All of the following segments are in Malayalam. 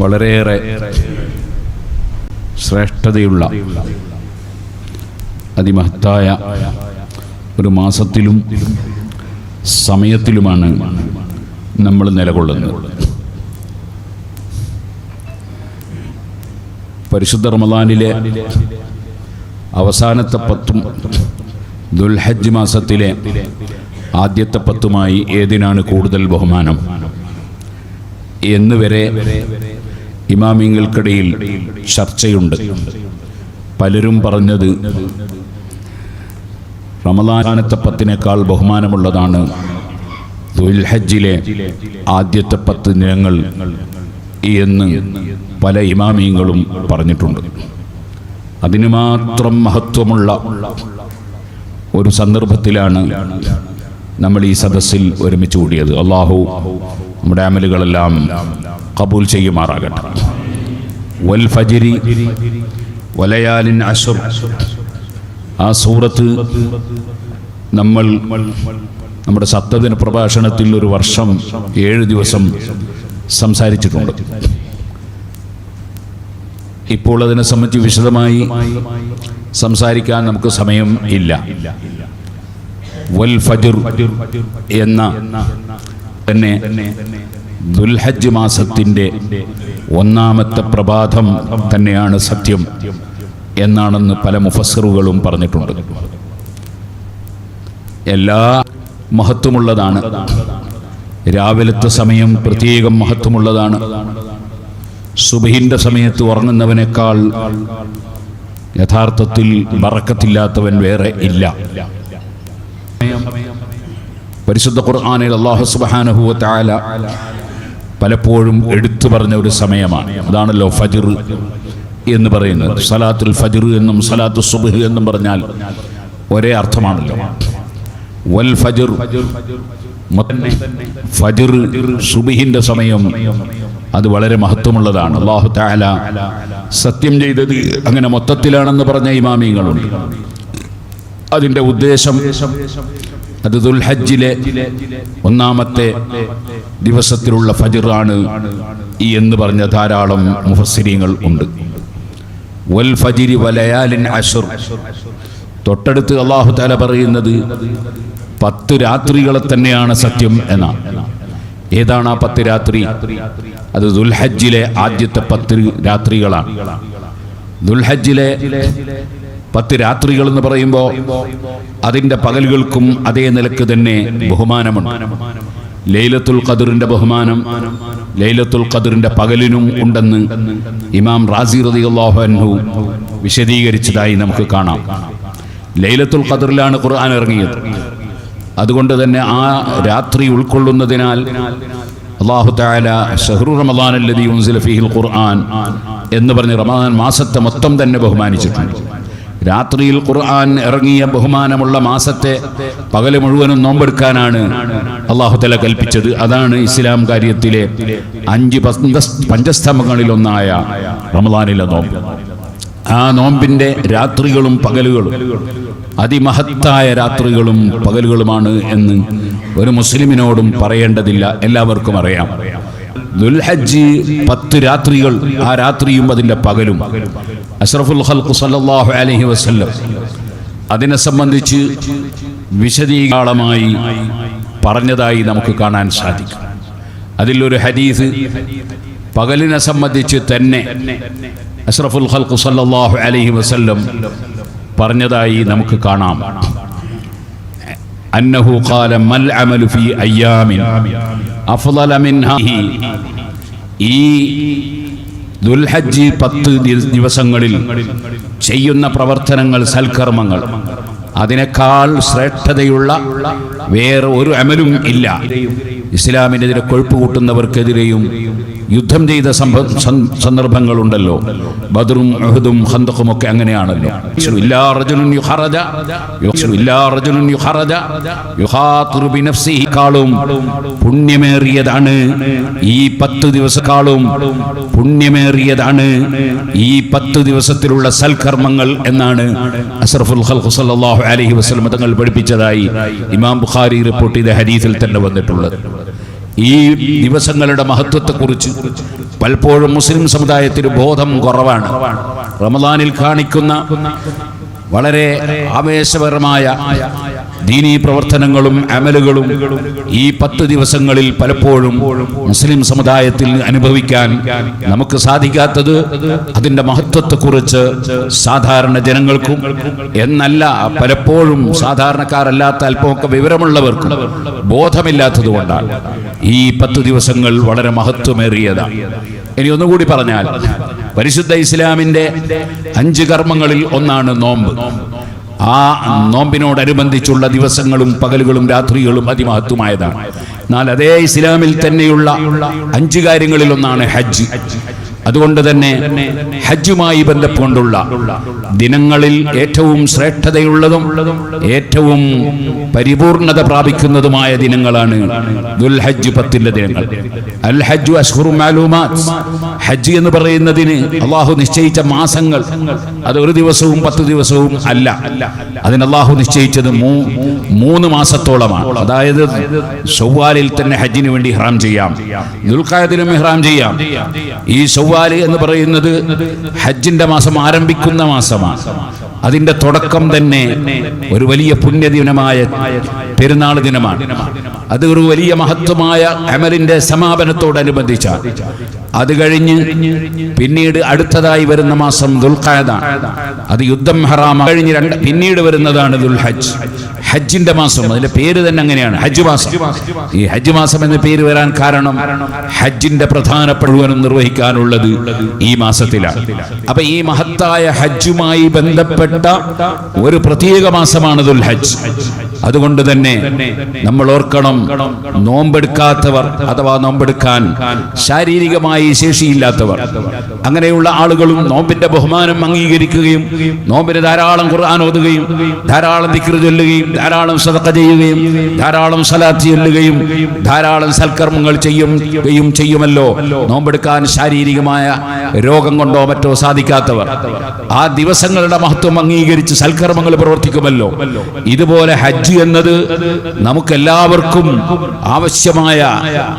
വളരെയേറെ ശ്രേഷ്ഠതയുള്ള അതിമഹത്തായ ഒരു മാസത്തിലും സമയത്തിലുമാണ് നമ്മൾ നിലകൊള്ളുന്നത്. പരിശുദ്ധ റമദാനിലെ അവസാനത്തെ പത്തും ദുൽഹജ് മാസത്തിലെ ആദ്യത്തെ പത്തുമായി ഏതിനാണ് കൂടുതൽ ബഹുമാനം? എന്ന് വരെ ഇമാമിങ്ങൾക്കിടയിൽ ചർച്ചയുണ്ട്. പലരും പറഞ്ഞത് റമദാനത്തെ പത്തിനേക്കാൾ ബഹുമാനമുള്ളതാണ് ദുൽഹജ്ജിലെ ആദ്യത്തെ പത്ത് ദിനങ്ങൾ എന്ന് പല ഇമാമിയങ്ങളും പറഞ്ഞിട്ടുണ്ട്. അതിന് മാത്രം മഹത്വമുള്ള ഒരു സന്ദർഭത്തിലാണ് നമ്മൾ ഈ സദസ്സിൽ ഒരുമിച്ച് കൂടിയത്. അള്ളാഹു നമ്മുടെ അമലുകളെല്ലാം കബൂൽ ചെയ്യുമാറാകട്ടെ. വൽ ഫജിരി വലയാലിൻ അഷർ ആ സൂറത്ത് നമ്മൾ നമ്മുടെ സപ്തദിന പ്രഭാഷണത്തിൽ ഒരു വർഷം ഏഴ് ദിവസം സംസാരിച്ചിട്ടുണ്ട്. ഇപ്പോൾ അതിനെ സംബന്ധിച്ച് വിശദമായി സംസാരിക്കാൻ നമുക്ക് സമയം ഇല്ല. വൽ ഫജർ എന്ന തന്നെ ദുൽഹജ്ജ് മാസത്തിന്റെ ഒന്നാമത്തെ പ്രഭാതം തന്നെയാണ് സത്യം എന്നാണെന്ന് പല മുഫസറുകളും പറഞ്ഞിട്ടുണ്ട്. എല്ലാ മഹത്വമുള്ളതാണ് രാവിലത്തെ സമയം പ്രത്യേകം മഹത്വമുള്ളതാണ് സുബഹിന്റെ സമയത്ത് ഉറങ്ങുന്നവനേക്കാൾ യഥാർത്ഥത്തിൽ മറക്കത്തില്ലാത്തവൻ വേറെ ഇല്ല. പരിശുദ്ധ ഖുർആാനിൽ അള്ളാഹു തആല പലപ്പോഴും എടുത്തു പറഞ്ഞ ഒരു സമയമാണ്. അതാണല്ലോ ഫജിർ എന്ന് പറയുന്നത്. സലാത്തുൽ ഫജിർ എന്നും സലാത്തു സുബ്ഹ് എന്നും പറഞ്ഞാൽ ഒരേ അർത്ഥമാണല്ലോ. വൽ ഫജിർ ഫജിർ സുബ്ഹിന്റെ സമയം അത് വളരെ മഹത്വമുള്ളതാണ്. അള്ളാഹു താല സത്യം ചെയ്തത് അങ്ങനെ മൊത്തത്തിലാണെന്ന് പറഞ്ഞ ഇമാമിയങ്ങളുണ്ട് അതിന്റെ ഉദ്ദേശം അത് ദുൽഹജ്ജിലെ ഒന്നാമത്തെ ദിവസത്തിലുള്ള ഫജിറാണ് ഈ എന്ന് പറഞ്ഞ ധാരാളം മുഫസ്സിരിങ്ങൾ ഉണ്ട്. വൽ ഫജിരി വലയാലിൻ അഷർ തൊട്ടടുത്ത് അള്ളാഹു താല പറയുന്നത് പത്ത് രാത്രികളെ തന്നെയാണ് സത്യം എന്നാണ് ഏതാണ് ആ പത്ത് രാത്രി? അത് ദുൽഹജ്ജിലെ ആദ്യത്തെ പത്ത് രാത്രികളാണ്. ദുൽഹജ്ജിലെ പത്ത് രാത്രികൾ എന്ന് പറയുമ്പോൾ അതിന്റെ പകലുകൾക്കും അതേ നിലയ്ക്ക് തന്നെ ബഹുമാനമുണ്ട്. ലൈലത്തുൽ ഖദറിന്റെ ബഹുമാനം ലൈലത്തുൽ ഖദറിന്റെ പകലിനും ഉണ്ടെന്ന് ഇമാം റാസി റളിയല്ലാഹു അൻഹു വിശദീകരിച്ചതായി നമുക്ക് കാണാം. ലൈലത്തുൽ ഖദറിലാണ് ഖുർആൻ ഇറങ്ങിയത്. അതുകൊണ്ട് തന്നെ ആ രാത്രി ഉൾക്കൊള്ളുന്നതിനാൽ അള്ളാഹു താല ഷഹ്റു റമദാൻ അല്ലദീ ഉൻസില ഫീഹിൽ ഖുർആൻ എന്ന് പറഞ്ഞ് റമദാൻ മാസത്തെ മൊത്തം തന്നെ ബഹുമാനിച്ചിട്ടുണ്ട്. രാത്രിയിൽ ഖുർആൻ ഇറങ്ങിയ ബഹുമാനമുള്ള മാസത്തെ പകൽ മുഴുവനും നോമ്പെടുക്കാനാണ് അള്ളാഹു തല കൽപ്പിച്ചത്. അതാണ് ഇസ്ലാം കാര്യത്തിലെ അഞ്ച് പഞ്ചസ്തംഭങ്ങളിലൊന്നായ റമദാനിലെ നോമ്പ്. ആ നോമ്പിന്റെ രാത്രികളും പകലുകളും അതിമഹത്തായ രാത്രികളും പകലുകളുമാണ് എന്ന് ഒരു മുസ്ലിമിനോടും പറയേണ്ടതില്ല. എല്ലാവർക്കും അറിയാം. ദുൽഹജ്ജ് പത്ത് രാത്രികൾ ആ രാത്രിയും അതിന്റെ പകലും. അഷ്റഫുൽ ഖൽഖ് സല്ലല്ലാഹു അലൈഹി വസല്ലം. അതിനെ സംബന്ധിച്ച് വിശദീകാളമായി പറഞ്ഞതായി നമുക്ക് കാണാൻ സാധിക്കും. അതിലൊരു ഹദീസ് പകലിനെ സംബന്ധിച്ച് തന്നെ അഷ്റഫുൽ ഖൽഖ് സല്ലല്ലാഹു അലൈഹി വസല്ലം പറഞ്ഞതായി നമുക്ക് കാണാം. അന്നഹു ഖാല മൽ അമലു ഫീ അയ്യാമിൻ അഫ്ളല മിൻഹാ. ഈ ദുൽഹജ്ജ് പത്ത് ദിവസങ്ങളിൽ ചെയ്യുന്ന പ്രവർത്തനങ്ങൾ സൽക്കർമ്മങ്ങൾ. അതിനേക്കാൾ ശ്രേഷ്ഠതയുള്ള വേറെ ഒരു അമലും ഇല്ല. ഇസ്ലാമിനെതിരെ കൊഴുപ്പ് കൂട്ടുന്നവർക്കെതിരെയും യുദ്ധം ചെയ്ത സന്ദർഭങ്ങളുണ്ടല്ലോ. ബദറും അഹദും ഹന്തഖും ഒക്കെ അങ്ങനെയാണല്ലോ പുണ്യമേറിയതാണ് ഈ പത്ത് ദിവസക്കാളും. പുണ്യമേറിയതാണ് ഈ പത്ത് ദിവസത്തിലുള്ള സൽക്കർമ്മങ്ങൾ എന്നാണ് അസ്റഫുൽ സല്ലല്ലാഹു അലൈഹി വസല്ലം തങ്ങൾ പഠിപ്പിച്ചതായി ഇമാം ബുഖാരി റിപ്പോർട്ട് ചെയ്ത ഹദീസിൽ തന്നെ വന്നിട്ടുള്ളത്. ഈ ദിവസങ്ങളുടെ മഹത്വത്തെക്കുറിച്ച് പലപ്പോഴും മുസ്ലിം സമുദായത്തിന് ബോധം കുറവാണ്. റമദാനിൽ കാണിക്കുന്ന വളരെ ആവേശപരമായ ദീനീ പ്രവർത്തനങ്ങളും അമലുകളും ഈ പത്ത് ദിവസങ്ങളിൽ പലപ്പോഴും മുസ്ലിം സമുദായത്തിൽ അനുഭവിക്കാൻ നമുക്ക് സാധിക്കാത്തത് അതിന്റെ മഹത്വത്തെക്കുറിച്ച് സാധാരണ ജനങ്ങൾക്കും എന്നല്ല പലപ്പോഴും സാധാരണക്കാരല്ലാത്ത അല്പമൊക്കെ വിവരമുള്ളവർക്കും ബോധമില്ലാത്തത് കൊണ്ടാണ്. ഈ പത്ത് ദിവസങ്ങൾ വളരെ മഹത്വമേറിയതാണ് ഇനി ഒന്നുകൂടി പറഞ്ഞാൽ പരിശുദ്ധ ഇസ്ലാമിന്റെ അഞ്ച് കർമ്മങ്ങളിൽ ഒന്നാണ് നോമ്പ്. ആ നോമ്പിനോടനുബന്ധിച്ചുള്ള ദിവസങ്ങളും പകലുകളും രാത്രികളും അതിമഹത്വമായതാണ്. എന്നാൽ അതേ ഇസ്ലാമിൽ തന്നെയുള്ള അഞ്ച് കാര്യങ്ങളിലൊന്നാണ് ഹജ്ജ്. അതുകൊണ്ട് തന്നെ ഹജ്ജുമായി ബന്ധപ്പെട്ടുള്ള ദിനങ്ങളിൽ ഏറ്റവും ശ്രേഷ്ഠതയുള്ളതും ഏറ്റവും പരിപൂർണത പ്രാപിക്കുന്നതുമായ ദിനങ്ങളാണ് ദുൽഹജ്ജ് പത്തിന്റെ ദിനങ്ങൾ. അൽ ഹജ്ജു അഷ്ഹുറു മാലൂമാത്ത്. ഹജ്ജ് എന്ന് പറയുന്നതിന് അള്ളാഹു നിശ്ചയിച്ച മാസങ്ങൾ അത് ഒരു ദിവസവും പത്ത് ദിവസവും അല്ല. അതിന് അള്ളാഹു നിശ്ചയിച്ചത് മൂന്ന് മാസത്തോളമാണ്. അതായത് ചൊവ്വാലിൽ തന്നെ ഹജ്ജിന് വേണ്ടി ഇഹ്റാം ചെയ്യാം. ദുൽഖായത്തിലും ഇഹ്റാം ചെയ്യാം. ഈ ഷവ്വാൽ എന്ന് പറയുന്നത് ഹജ്ജിന്റെ മാസം ആരംഭിക്കുന്ന മാസമാണ്. അതിന്റെ തുടക്കം തന്നെ ഒരു വലിയ പുണ്യദിനമായ പെരുന്നാൾ ദിനമാണ്. അത് ഒരു വലിയ മഹത്വമായ അമലിന്റെ സമാപനത്തോടനുബന്ധിച്ചാണ്. അത് കഴിഞ്ഞ് പിന്നീട് അടുത്തതായി വരുന്ന മാസം ദുൽഖാദ അത് യുദ്ധം ഹറാമ. കഴിഞ്ഞ് രണ്ട് പിന്നീട് വരുന്നതാണ് ദുൽഹജ്. ഹജ്ജിന്റെ മാസം അതിന്റെ പേര് തന്നെ അങ്ങനെയാണ്. ഹജ്ജ് മാസം. ഈ ഹജ്ജ് മാസം എന്ന പേര് വരാൻ കാരണം ഹജ്ജിന്റെ പ്രധാന പ്രധാനപ്പെടുവനും നിർവഹിക്കാനുള്ളത് ഈ മാസത്തിലാണ്. അപ്പൊ ഈ മഹത്തായ ഹജ്ജുമായി ബന്ധപ്പെട്ട ഒരു പ്രത്യേക മാസമാണ് ദുൽഹജ്. അതുകൊണ്ട് തന്നെ നമ്മൾ ഓർക്കണം നോമ്പെടുക്കാത്തവർ അഥവാ നോമ്പെടുക്കാൻ ശാരീരികമായി ശേഷിയില്ലാത്തവർ അങ്ങനെയുള്ള ആളുകളും നോമ്പിന്റെ ബഹുമാനം അംഗീകരിക്കുകയും നോമ്പിന് ധാരാളം ഖുർആൻ ഓതുകയും ധാരാളം ദിക്ർ ചൊല്ലുകയും ധാരാളം സതക്ക ചെയ്യുകയും ധാരാളം സലാത്ത് ചൊല്ലുകയും ധാരാളം സൽക്കർമ്മങ്ങൾ ചെയ്യുകയും ചെയ്യുമല്ലോ. നോമ്പെടുക്കാൻ ശാരീരികമായ രോഗം കൊണ്ടോ മറ്റോ സാധിക്കാത്തവർ. ആ ദിവസങ്ങളുടെ മഹത്വം അംഗീകരിച്ച് സൽക്കർമ്മങ്ങൾ പ്രവർത്തിക്കുമല്ലോ. ഇതുപോലെ ഹജ്ജ് എന്നത് നമുക്കെല്ലാവർക്കും ആവശ്യമായ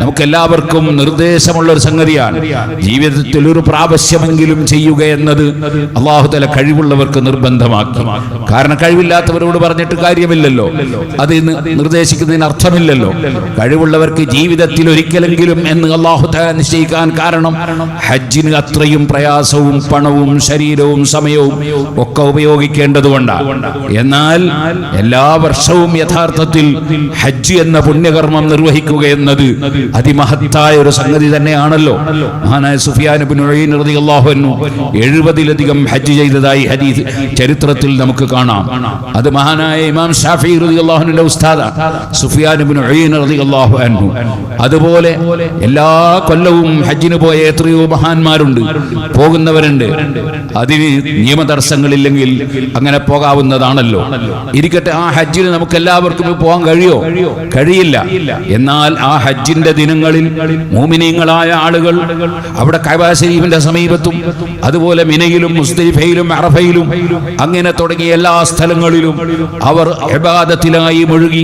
നമുക്കെല്ലാവർക്കും നിർദ്ദേശമുള്ള ഒരു സംഗതിയാണ്. ജീവിതത്തിൽ ഒരു പ്രാവശ്യമെങ്കിലും ചെയ്യുക എന്നത് അള്ളാഹുതല കഴിവുള്ളവർക്ക് നിർബന്ധമാക്കി. കാരണം കഴിവില്ലാത്തവരോട് പറഞ്ഞിട്ട് കാര്യമില്ലല്ലോ. അത് നിർദ്ദേശിക്കുന്നതിന് അർത്ഥമില്ലല്ലോ. കഴിവുള്ളവർക്ക് ജീവിതത്തിൽ ഒരിക്കലെങ്കിലും എന്ന് അള്ളാഹുതല നിശ്ചയിക്കാൻ കാരണം ഹജ്ജിന് അത്രയും പ്രയാസവും പണവും ശരീരവും സമയവും ഒക്കെ ഉപയോഗിക്കേണ്ടതുകൊണ്ടാണ് എന്നാൽ എല്ലാ വർഷവും യഥാർത്ഥത്തിൽ ഹജ്ജ് എന്ന പുണ്യകർമ്മം നിർവഹിക്കുക എന്നത് അതിമഹത്തായ ഒരു സംഗതി തന്നെയാണല്ലോ. മഹാനായ സുഫിയാൻ ബിൻ എഴുപതിലധികം ഹജ്ജ് ചെയ്തതായി ഹദീസ് ചരിത്രത്തിൽ നമുക്ക് കാണാം. അത് മഹാനായ ഇമാം ഷാഫി അൻഹു. അതുപോലെ എല്ലാ കൊല്ലവും ഹജ്ജിന് പോയ എത്രയോ മഹാന്മാരുണ്ട് പോകുന്നവരുണ്ട്. അതിന് നിയമതടസ്സങ്ങളില്ലെങ്കിൽ അങ്ങനെ പോകാവുന്നതാണല്ലോ. ഇരിക്കട്ടെ ആ ഹജ്ജിന് നമുക്ക് എല്ലാവർക്കും പോകാൻ കഴിയോ? കഴിയില്ല. എന്നാൽ ആ ഹജ്ജിന്റെ ദിനങ്ങളിൽ മോമിനീങ്ങളായ ആളുകൾ അവിടെ കൈബാ ശരീഫിന്റെ സമീപത്തും അതുപോലെ മിനയിലും മുസ്തിരിഫയിലും അറഫയിലും അങ്ങനെ തുടങ്ങിയ എല്ലാ സ്ഥലങ്ങളിലും അവർ ഇബാദത്തിലായി മുഴുകി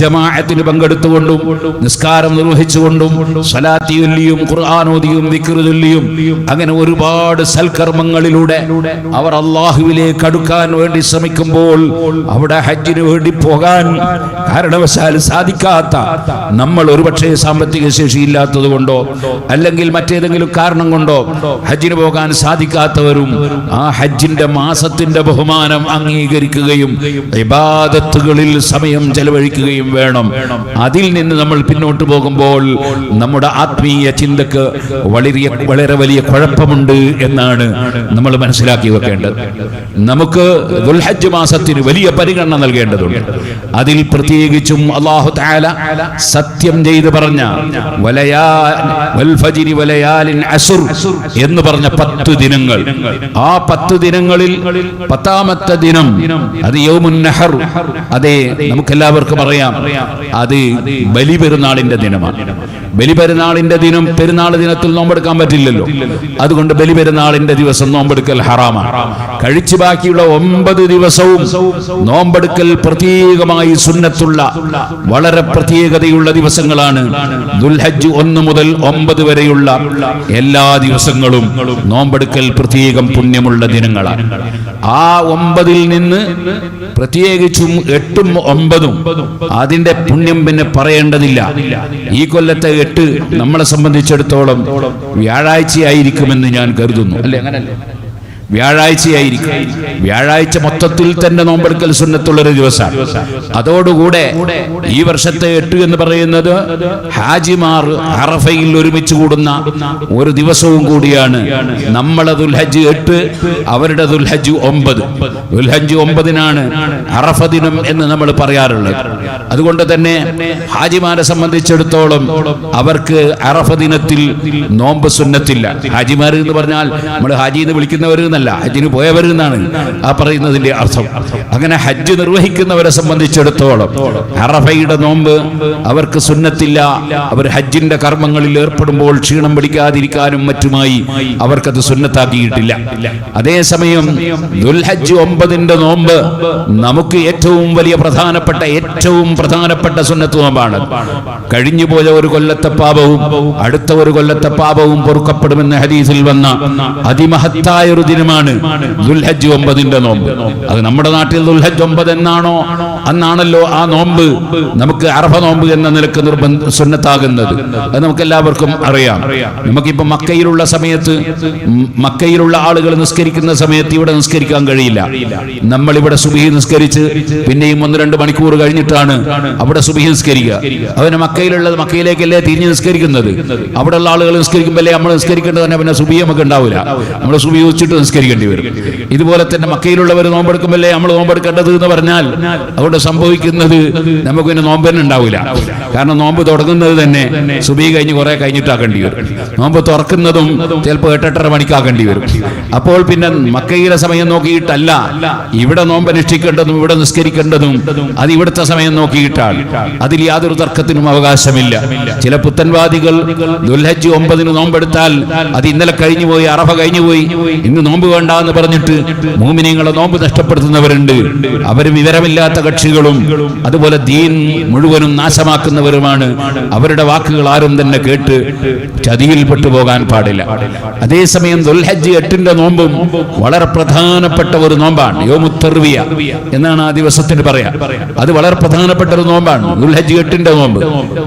ജമാഅത്തിന് പങ്കെടുത്തുകൊണ്ടും നിസ്കാരം നിർവഹിച്ചുകൊണ്ടും സലാത്തിയുല്ലിയും ഖുർആാനോദിയും വിക്ർ ചൊല്ലിയും അങ്ങനെ ഒരുപാട് സൽക്കർമ്മങ്ങളിലൂടെ അവർ അള്ളാഹുവിലേക്ക് അടുക്കാൻ വേണ്ടി ശ്രമിക്കുമ്പോൾ അവിടെ ഹജ്ജിന് വേണ്ടി പോകാൻ കാരണവശാൽ സാധിക്കാത്ത നമ്മൾ ഒരുപക്ഷെ സാമ്പത്തിക ശേഷി ഇല്ലാത്തത് കൊണ്ടോ അല്ലെങ്കിൽ മറ്റേതെങ്കിലും കാരണം കൊണ്ടോ ഹജ്ജിന് പോകാൻ സാധിക്കാത്തവരും ആ ഹജ്ജിന്റെ മാസത്തിന്റെ ബഹുമാനം അംഗീകരിക്കുകയും ഇബാദത്തുകളിൽ സമയം ചെലവഴിക്കുകയും വേണം. അതിൽ നിന്ന് നമ്മൾ പിന്നോട്ട് പോകുമ്പോൾ നമ്മുടെ ആത്മീയ ചിന്തക്ക് വളരെ വളരെ വലിയ കുഴപ്പമുണ്ട് എന്നാണ് നമ്മൾ മനസ്സിലാക്കി വെക്കേണ്ടത്. നമുക്ക് ദുൽഹജ്ജ് മാസത്തിന് വലിയ പരിഗണന നൽകേണ്ടതുണ്ട്. അതിൽ പ്രത്യേകിച്ചും അള്ളാഹു താല സത്യം ചെയ്ത് പറഞ്ഞ വലയാ വലയാലിൻ അസുർ എന്ന് പറഞ്ഞ പത്ത് ദിനങ്ങൾ. ആ പത്ത് ദിനങ്ങളിൽ പത്താമത്തെ ദിനം അത് യൗമുൻ നഹർ. അതെ നമുക്കെല്ലാവർക്കും അറിയാം അത് ബലിപെരുന്നാളിന്റെ ദിനമാണ്. ബലിപെരുന്നാളിന്റെ ദിനം പെരുന്നാൾ ദിനത്തിൽ നോമ്പെടുക്കാൻ പറ്റില്ലല്ലോ. അതുകൊണ്ട് ബലിപെരുന്നാളിന്റെ ദിവസം നോമ്പെടുക്കൽ ഹറാമാണ്. കഴിച്ചു ബാക്കിയുള്ള ഒമ്പത് ദിവസവും നോമ്പെടുക്കൽ പ്രത്യേകമായി സുന്നത്തുള്ള വളരെ പ്രത്യേകതയുള്ള ദിവസങ്ങളാണ്. ദുൽഹജ് ഒന്ന് മുതൽ ഒമ്പത് വരെയുള്ള എല്ലാ ദിവസങ്ങളും നോമ്പെടുക്കൽ പ്രത്യേകം പുണ്യമുള്ള ദിനങ്ങളാണ്. ആ ഒമ്പതിൽ നിന്ന് പ്രത്യേകിച്ചും എട്ടും ഒമ്പതും അതിന്റെ പുണ്യം പിന്നെ പറയേണ്ടതില്ല. ഈ കൊല്ലത്തെ എട്ട് നമ്മളെ സംബന്ധിച്ചിടത്തോളം വ്യാഴാഴ്ചയായിരിക്കുമെന്ന് ഞാൻ കരുതുന്നു. അല്ലേ? അങ്ങനല്ലേ? വ്യാഴാഴ്ചയായിരിക്കും. വ്യാഴാഴ്ച മൊത്തത്തിൽ തന്നെ നോമ്പെടുക്കൽ സുന്നത്തുള്ളൊരു ദിവസമാണ് അതോടുകൂടെ ഈ വർഷത്തെ എട്ട് എന്ന് പറയുന്നത് ഹാജിമാർ അറഫയിൽ ഒരുമിച്ച് കൂടുന്ന ഒരു ദിവസവും കൂടിയാണ് നമ്മളെ ദുൽഹജ് എട്ട് അവരുടെ ദുൽഹജ് ഒമ്പത്. ദുൽഹജ് ഒമ്പതിനാണ് അറഫ ദിനം എന്ന് നമ്മൾ പറയാറുള്ളത്. അതുകൊണ്ട് തന്നെ ഹാജിമാരെ സംബന്ധിച്ചിടത്തോളം അവർക്ക് അറഫ ദിനത്തിൽ നോമ്പ് സുന്നത്തില്ല. ഹാജിമാർ എന്ന് പറഞ്ഞാൽ നമ്മൾ ഹാജി എന്ന് വിളിക്കുന്നവർ എന്നല്ല ഹജ്ജിന് പോയവർ എന്നാണ് ആ പറയുന്നതിന്റെ അർത്ഥം. അങ്ങനെ ഹജ്ജ് നിർവഹിക്കുന്നവരെ സംബന്ധിച്ചിടത്തോളം അറഫയുടെ നോമ്പ് അവർക്ക് സുന്നത്തില്ല. അവർ ഹജ്ജിന്റെ കർമ്മങ്ങളിൽ ഏർപ്പെടുമ്പോൾ ക്ഷീണം പിടിക്കാതിരിക്കാനും മറ്റുമായി അവർക്കത് സുന്നത്താക്കിയിട്ടില്ല. അതേസമയം ദുൽഹജ്ജ് ഒമ്പതിന്റെ നോമ്പ് നമുക്ക് ഏറ്റവും വലിയ പ്രധാനപ്പെട്ട ഏറ്റവും പ്രധാനപ്പെട്ട സുന്നത്ത് നോമ്പാണ്. കഴിഞ്ഞുപോയ ഒരു കൊല്ലത്തെ പാപവും അടുത്ത ഒരു കൊല്ലത്തെ പാപവും പൊറുക്കപ്പെടുമെന്ന് ഹദീസിൽ വന്ന അതിമഹത്തായ ഒരു ദിനമാണ് ദുൽഹജ് ഒമ്പതിന്റെ നോമ്പ്. അത് നമ്മുടെ നാട്ടിൽ ദുൽഹജ് ഒമ്പത് എന്നാണോ? അന്നാണല്ലോ ആ നോമ്പ്. നമുക്ക് അറഫ നോമ്പ് എന്ന നിലയ്ക്ക് നിർബന്ധ സുന്നത്താകുന്നത്. അത് നമുക്ക് എല്ലാവർക്കും അറിയാം. നമുക്കിപ്പോ മക്കയിലുള്ള സമയത്ത് മക്കയിലുള്ള ആളുകൾ നിസ്കരിക്കുന്ന സമയത്ത് ഇവിടെ നിസ്കരിക്കാൻ കഴിയില്ല. നമ്മൾ ഇവിടെ സുബിഹി നിസ്കരിച്ച് പിന്നെയും ഒന്ന് രണ്ട് മണിക്കൂർ കഴിഞ്ഞിട്ടാണ് അവിടെ സുബിഹി നിസ്കരിക്കുക. അവന് മക്കയിലുള്ളത് മക്കയിലേക്കല്ലേ തിരിഞ്ഞ് നിസ്കരിക്കുന്നത്? അവിടെയുള്ള ആളുകൾ നിസ്കരിക്കുമ്പോഴേ നമ്മൾ നിസ്കരിക്കേണ്ടത് തന്നെ? പിന്നെ സുബിഹി നമുക്ക് ഉണ്ടാവില്ല നമ്മൾ സുബിഹി വെച്ചിട്ട് നിസ്കരിക്കേണ്ടി വരും. ഇതുപോലെ തന്നെ മക്കയിലുള്ളവർ നോമ്പെടുക്കുമ്പോഴേ നമ്മൾ നോമ്പെടുക്കേണ്ടത് എന്ന് പറഞ്ഞാൽ അതുകൊണ്ട് സംഭവിക്കുന്നത് നമുക്ക് പിന്നെ നോമ്പ് തന്നെ ഉണ്ടാവില്ല. കാരണം നോമ്പ് തുടങ്ങുന്നത് തന്നെ സുബി കഴിഞ്ഞ് കുറെ കഴിഞ്ഞിട്ടാക്കേണ്ടി വരും. നോമ്പ് തുറക്കുന്നതും ചിലപ്പോൾ എട്ടെട്ടര മണിക്കാക്കേണ്ടി വരും. അപ്പോൾ പിന്നെ മക്കയിലെ സമയം നോക്കിയിട്ടല്ല. ഇവിടെ നോമ്പ് അനുഷ്ഠിക്കേണ്ടതും ഇവിടെ നിസ്കരിക്കേണ്ടതും അത് ഇവിടുത്തെ സമയം നോക്കിയിട്ടാണ്. അതിൽ യാതൊരു തർക്കത്തിനും അവകാശമില്ല. ചില പുത്തൻവാദികൾ ദുൽഹജ് ഒമ്പതിന് നോമ്പെടുത്താൽ അത് ഇന്നലെ കഴിഞ്ഞു പോയി അറഫ കഴിഞ്ഞു പോയി ഇന്ന് നോമ്പ് വേണ്ട എന്ന് പറഞ്ഞിട്ട് മൂമിനിങ്ങളെ നോമ്പ് നഷ്ടപ്പെടുത്തുന്നവരുണ്ട്. അവർ വിവരമില്ലാത്ത കക്ഷികളും അതുപോലെ ദീൻ മുഴുവനും നാശമാക്കുന്നവരുമാണ്. അവരുടെ വാക്കുകൾ ആരും തന്നെ കേട്ട് ചതിയിൽപ്പെട്ടു പോകാൻ പാടില്ല. അതേസമയം ദുൽഹജ്ജ് എട്ടിന്റെ നോമ്പും വളരെ പ്രധാനപ്പെട്ട ഒരു നോമ്പാണ് യോമുത്തർവിയ എന്നാണ് ആ ദിവസത്തിന് പറയാ. അത് വളരെ പ്രധാനപ്പെട്ട ഒരു നോമ്പാണ് ദുൽഹജ്ജ് എട്ടിന്റെ നോമ്പ്.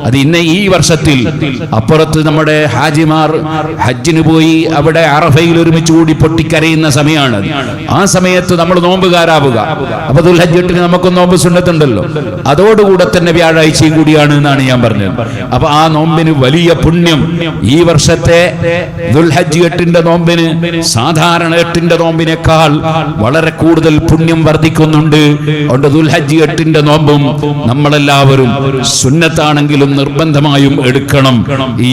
അത് ഇന്ന് ഈ വർഷത്തിൽ അപ്പുറത്ത് നമ്മുടെ ഹാജിമാർ ഹജ്ജിന് പോയി അവിടെ അറഫയിൽ ഒരുമിച്ച് കൂടി പൊട്ടിക്കരയുന്ന സമയമാണ്. ആ സമയത്ത് നമ്മൾ നോമ്പുകാരാവുക. അപ്പൊ ദുൽഹജ്ജട്ടിന് നമുക്ക് നോമ്പ് സുന്നത്തുണ്ടല്ലോ. അതോടുകൂടെ തന്നെ വ്യാഴാഴ്ചയും കൂടിയാണ് എന്നാണ് ഞാൻ പറഞ്ഞത്. അപ്പൊ ആ നോമ്പിന് വലിയ പുണ്യം. ഈ വർഷത്തെ ദുൽഹജ്ജ് എട്ടിന്റെ നോമ്പിന് സാധാരണ എട്ടിന്റെ നോമ്പിനേക്കാൾ വളരെ കൂടുതൽ പുണ്യം വർദ്ധിക്കുന്നുണ്ട്. അതുകൊണ്ട് ദുൽഹജ്ജ് എട്ടിന്റെ നോമ്പും നമ്മളെല്ലാവരും സുന്നത്താണെങ്കിലും നിർബന്ധമായും എടുക്കണം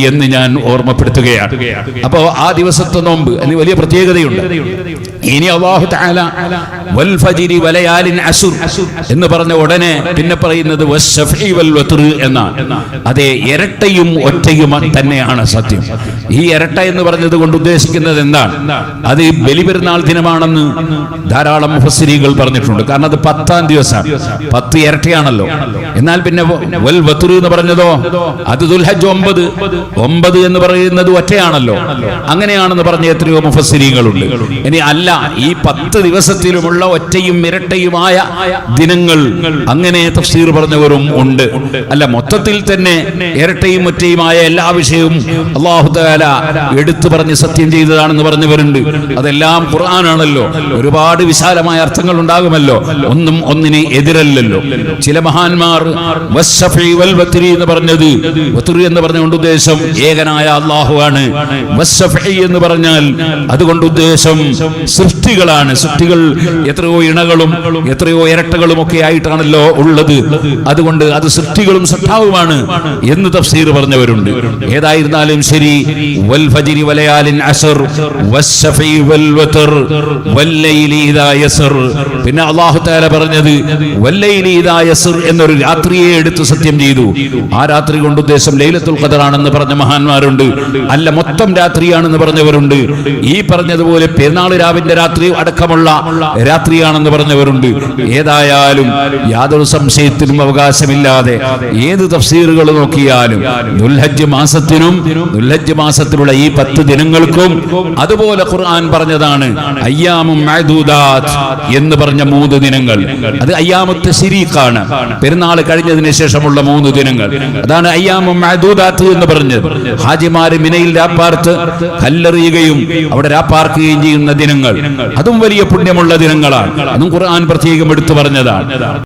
എന്ന് ഞാൻ ഓർമ്മപ്പെടുത്തുകയാണ്. അപ്പോ ആ ദിവസത്തെ നോമ്പ് അതിന് വലിയ പ്രത്യേകതയുണ്ട്. ഇനി അള്ളാഹു തആല വൽ ഫജ്രി വലയാലിൻ അസുർ എന്ന് പറഞ്ഞ ഉടനെ പിന്നെ പറയുന്നത് എന്നാണ്. അതെ ഇരട്ടയും ഒറ്റയും തന്നെയാണ് സത്യം. ഈ ഇരട്ട എന്ന് പറഞ്ഞത് കൊണ്ട് ഉദ്ദേശിക്കുന്നത് എന്താണ്? അത് ബലിപെരുന്നാൾ ദിനമാണെന്ന് ധാരാളം മുഫസ്സിരികൾ പറഞ്ഞിട്ടുണ്ട്. കാരണം അത് പത്താം ദിവസമാണ്. പത്ത് ഇരട്ടയാണല്ലോ. എന്നാൽ പിന്നെ വൽ വത്ർ എന്ന് പറഞ്ഞതോ? അത് ദുൽഹജ് ഒമ്പത്. ഒമ്പത് എന്ന് പറയുന്നത് ഒറ്റയാണല്ലോ. അങ്ങനെയാണെന്ന് പറഞ്ഞ എത്രയോ മുഫസ്സിരികളുണ്ട് ഇനി അല്ല ഈ പത്ത് ദിവസത്തിലുമുള്ള ഒറ്റയും ഇരട്ടയുമായ ദിനങ്ങൾ അങ്ങനെ തഫ്സീർ പറഞ്ഞവരും ഉണ്ട്. അല്ല മൊത്തത്തിൽ തന്നെ ഇരട്ടയും ഒറ്റയുമായ എല്ലാ വിഷയവും അള്ളാഹു തആല എടുത്തു പറഞ്ഞ് സത്യം ചെയ്തതാണെന്ന് പറഞ്ഞവരുണ്ട്. അതെല്ലാം ഖുർആനാണല്ലോ. ഒരുപാട് വിശാലമായ അർത്ഥങ്ങൾ ഉണ്ടാകുമല്ലോ. ഒന്നും ഒന്നിന് എതിരല്ലല്ലോ. ചില മഹാന്മാർ എന്ന് പറഞ്ഞത് എന്ന് പറഞ്ഞുകൊണ്ട് ഉദ്ദേശം ഏകനായ അള്ളാഹു ആണ്. എന്ന് പറഞ്ഞാൽ അതുകൊണ്ട് ഉദ്ദേശം സൃഷ്ടികളാണ്. സൃഷ്ടികൾ എത്രയോ ഇണകളും എത്രയോ ഇരട്ടകളും ഒക്കെ ആയിട്ടാണല്ലോ ഉള്ളത്. അതുകൊണ്ട് അത് സൃഷ്ടികളും സൃഷ്ടാവുമാണ് എന്ന് തഫ്സീർ പറഞ്ഞവരുണ്ട്. ഏതായിരുന്നാലും ശരി വൽ ഫജ്രി വലയാലിൻ അസർ വസ്സഫി വൽ വതർ വല്ലൈലി ഇദാ യസർ. പിന്നെ അല്ലാഹു തആല പറഞ്ഞത് വല്ലൈലി ഇദാ യസർ എന്നൊരു രാത്രിയെ എടുത്ത് സത്യം ചെയ്തു. ആ രാത്രി കൊണ്ട് ഉദ്ദേശം ലൈലത്തുൽ ഖദർ ആണെന്ന് പറഞ്ഞ മഹാന്മാരുണ്ട്. അല്ല മൊത്തം രാത്രിയാണെന്ന് പറഞ്ഞവരുണ്ട്. ഈ പറഞ്ഞതുപോലെ പെരുന്നാൾ രാവിന്റെ രാത്രി അടക്കമുള്ള രാത്രിയാണെന്ന് പറഞ്ഞവരുണ്ട്. ഏതായാലും യാതൊരു സംശയത്തിനും അവകാശമില്ലാതെ ഏത് തഫ്സീറുകൾ നോക്കിയാലും ദുൽഹജ്ജ് മാസത്തിനും ദുൽഹജ്ജ് മാസത്തിലുള്ള ഈ പത്ത് ദിനങ്ങൾക്കും അതുപോലെ ഖുർആൻ പറഞ്ഞതാണ് അയ്യാമും എന്ന് പറഞ്ഞ മൂന്ന് ദിനങ്ങൾ. അത് അയ്യാമത്തെ ശരീക്കാണ് പെരുന്നാൾ കഴിഞ്ഞതിന് ശേഷമുള്ള മൂന്ന് ദിനങ്ങൾ. അതാണ് അയ്യാമും എന്ന് പറഞ്ഞത്. ഹാജിമാര് മിനയിൽ രാപ്പാർത്ത് കല്ലെറിയുകയും അവിടെ രാപ്പാർക്കുകയും ചെയ്യുന്ന ദിനങ്ങൾ. അതും വലിയ പുണ്യമുള്ള ദിനങ്ങളാണ്. അതും ഖുർആൻ പ്രത്യേകം എടുത്തു പറഞ്ഞതാണ്.